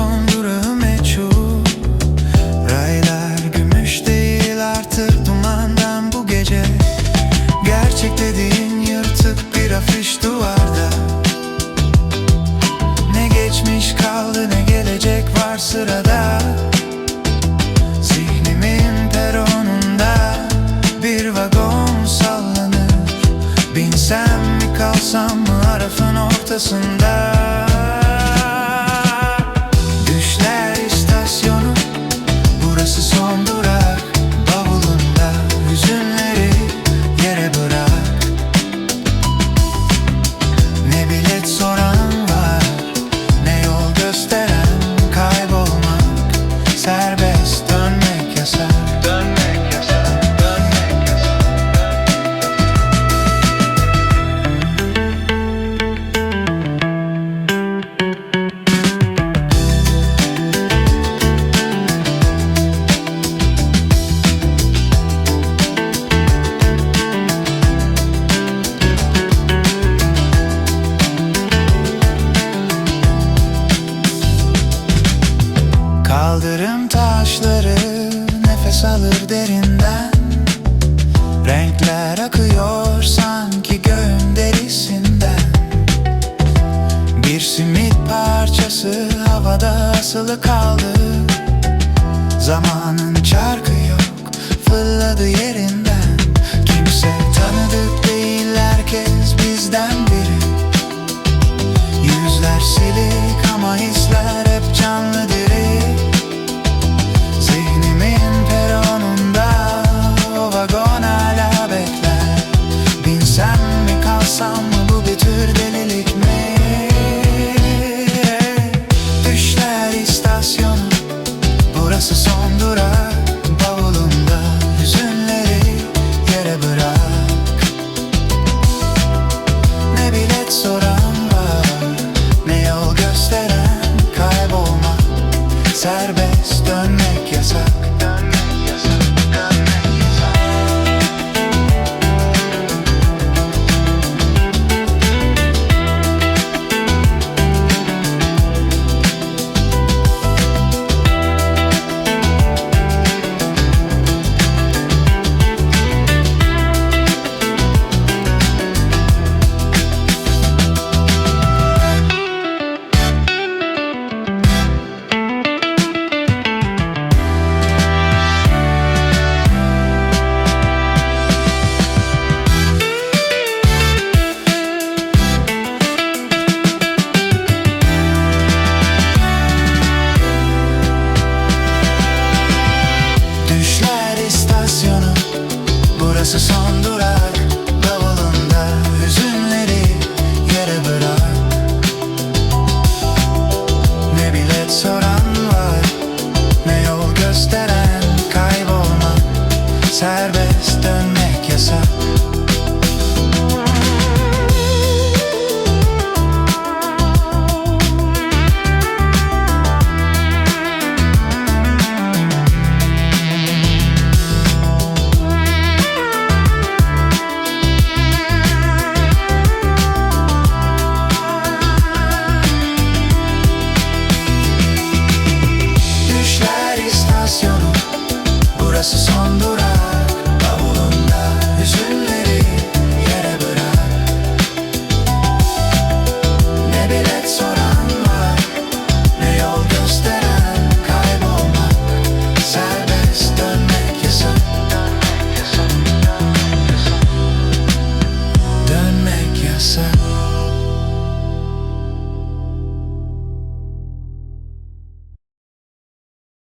son durağı meçhul. Raylar gümüş değil artık dumandan bu gece. Gerçek dediğin yırtık bir afiş duvarda. Ne geçmiş kaldı ne gelecek var sırada. Zihnimin peronunda bir vagon sallanır. Binsem mi kalsam mı arafın ortasında serbest Dönmek Kaldırım bakışları nefes alır derinden. Renkler akıyor sanki göğün derisinden Bir simit parçası havada asılı kaldı. Zamanın çarkı yok fırladı yerinden. Kimse tanıdık değil herkes bizden biri. Yüzler silik ama hisler Serbest Serbest dönmek yasak. Burası son durak.